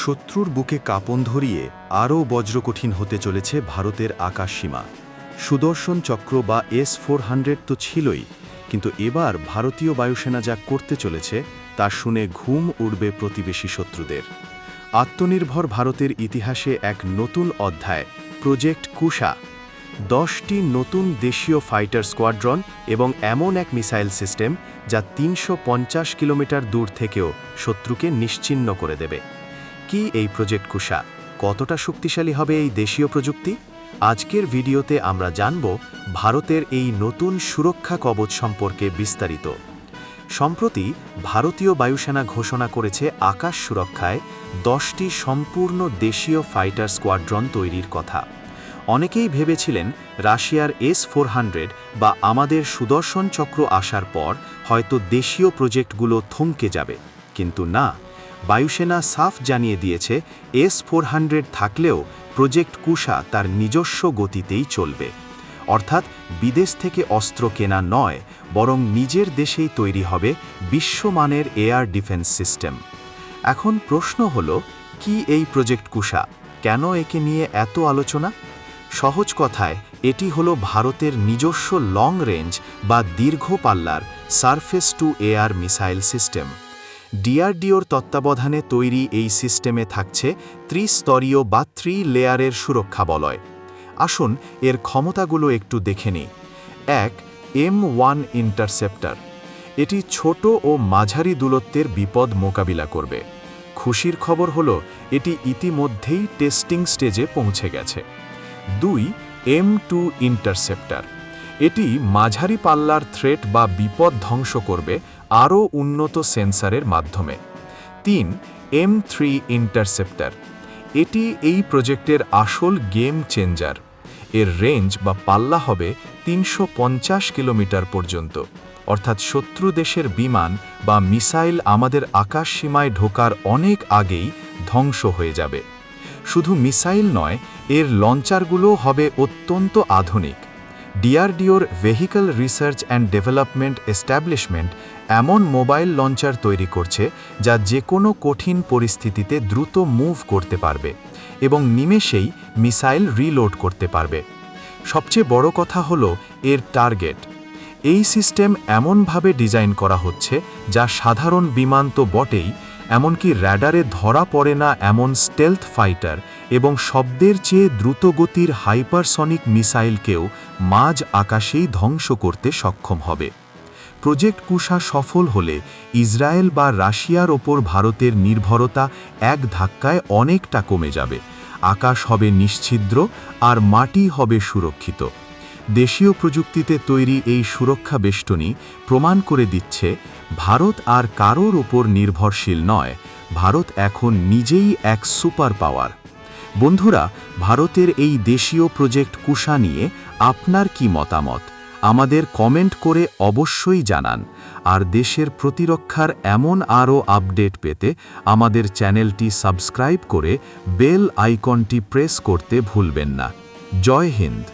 শত্রুর বুকে কাঁপন ধরিয়ে আরও বজ্রকঠিন হতে চলেছে ভারতের আকাশসীমা সুদর্শন চক্র বা এস ফোর তো ছিলই, কিন্তু এবার ভারতীয় বায়ুসেনা যা করতে চলেছে, তা শুনে ঘুম উড়বে প্রতিবেশী শত্রুদের। আত্মনির্ভর ভারতের ইতিহাসে এক নতুন অধ্যায় প্রজেক্ট কুশা দশটি নতুন দেশীয় ফাইটার স্কোয়াড্রন এবং এমন এক মিসাইল সিস্টেম যা তিনশো পঞ্চাশ কিলোমিটার দূর থেকেও শত্রুকে নিশ্চিহ্ন করে দেবে। কি এই প্রজেক্ট কুশা? কতটা শক্তিশালী হবে এই দেশীয় প্রযুক্তি? আজকের ভিডিওতে আমরা জানব ভারতের এই নতুন সুরক্ষা কবচ সম্পর্কে বিস্তারিত। সম্প্রতি ভারতীয় বায়ুসেনা ঘোষণা করেছে আকাশ সুরক্ষায় দশটি সম্পূর্ণ দেশীয় ফাইটার স্কোয়াড্রন তৈরির কথা। অনেকেই ভেবেছিলেন রাশিয়ার এস ফোর বা আমাদের সুদর্শন চক্র আসার পর হয়তো দেশীয় প্রজেক্টগুলো থমকে যাবে। কিন্তু না বায়ুসেনা সাফ জানিয়ে দিয়েছে, এস ফোর থাকলেও প্রজেক্ট কুশা তার নিজস্ব গতিতেই চলবে। অর্থাৎ বিদেশ থেকে অস্ত্র কেনা নয়, বরং নিজের দেশেই তৈরি হবে বিশ্বমানের এয়ার ডিফেন্স সিস্টেম। এখন প্রশ্ন হল, কি এই প্রজেক্ট কুশা? কেন একে নিয়ে এত আলোচনা? সহজ কথায়, এটি হল ভারতের নিজস্ব লং রেঞ্জ বা দীর্ঘ পাল্লার surface to air missile system. ডিআরডিওর তত্ত্বাবধানে তৈরি এই সিস্টেমে থাকছে ত্রিস্তরীয় বা থ্রি লেয়ারের সুরক্ষা বলয় আসুন এর ক্ষমতাগুলো একটু দেখে নিই। এক, এম ওয়ান ইন্টারসেপ্টার। এটি ছোট ও মাঝারি দূরত্বের বিপদ মোকাবিলা করবে। খুশির খবর হল, এটি ইতিমধ্যেই টেস্টিং স্টেজে পৌঁছে গেছে। দুই, এম টু ইন্টারসেপ্টার। এটি মাঝারি পাল্লার থ্রেট বা বিপদ ধ্বংস করবে আরও উন্নত সেন্সারের মাধ্যমে। তিন এম থ্রি ইন্টারসেপ্টার এটি এই প্রজেক্টের আসল গেম চেঞ্জার। এর রেঞ্জ বা পাল্লা হবে তিনশো পঞ্চাশ কিলোমিটার পর্যন্ত। অর্থাৎ শত্রু দেশের বিমান বা মিসাইল আমাদের আকাশ সীমায় ঢোকার অনেক আগেই ধ্বংস হয়ে যাবে। শুধু মিসাইল নয়, এর লঞ্চারগুলো হবে অত্যন্ত আধুনিক। ডিআরডিওর vehicle research and development establishment এমন মোবাইল লঞ্চার তৈরি করছে যা যে কোনো কঠিন পরিস্থিতিতে দ্রুত মুভ করতে পারবে এবং নিমেষেই মিসাইল রিলোড করতে পারবে। সবচেয়ে বড় কথা হল এর টার্গেট। এই সিস্টেম এমনভাবে ডিজাইন করা হচ্ছে যা সাধারণ বিমান তো বটেই, এমনকি র্যাডারে ধরা পড়ে না এমন স্টেলথ ফাইটার এবং শব্দের চেয়ে দ্রুতগতির হাইপারসনিক মিসাইলকেও মাঝ আকাশেই ধ্বংস করতে সক্ষম হবে। প্রজেক্ট কুশা সফল হলে ইসরায়েল বা রাশিয়ার ওপর ভারতের নির্ভরতা এক ধাক্কায় অনেকটা কমে যাবে। আকাশ হবে নিশ্ছিদ্র আর মাটি হবে সুরক্ষিত। দেশীয় প্রযুক্তিতে তৈরি এই সুরক্ষা বেষ্টনী প্রমাণ করে দিচ্ছে, ভারত আর কারোর ওপর নির্ভরশীল নয়, ভারত এখন নিজেই এক সুপার পাওয়ার বন্ধুরা, ভারতের এই দেশীয় প্রজেক্ট কুষা নিয়ে আপনার কি মতামত? আমাদের কমেন্ট করে অবশ্যই জানান। আর দেশের প্রতিরক্ষার এমন আরও আপডেট পেতে আমাদের চ্যানেলটি সাবস্ক্রাইব করে বেল আইকনটি প্রেস করতে ভুলবেন না। জয় হিন্দ।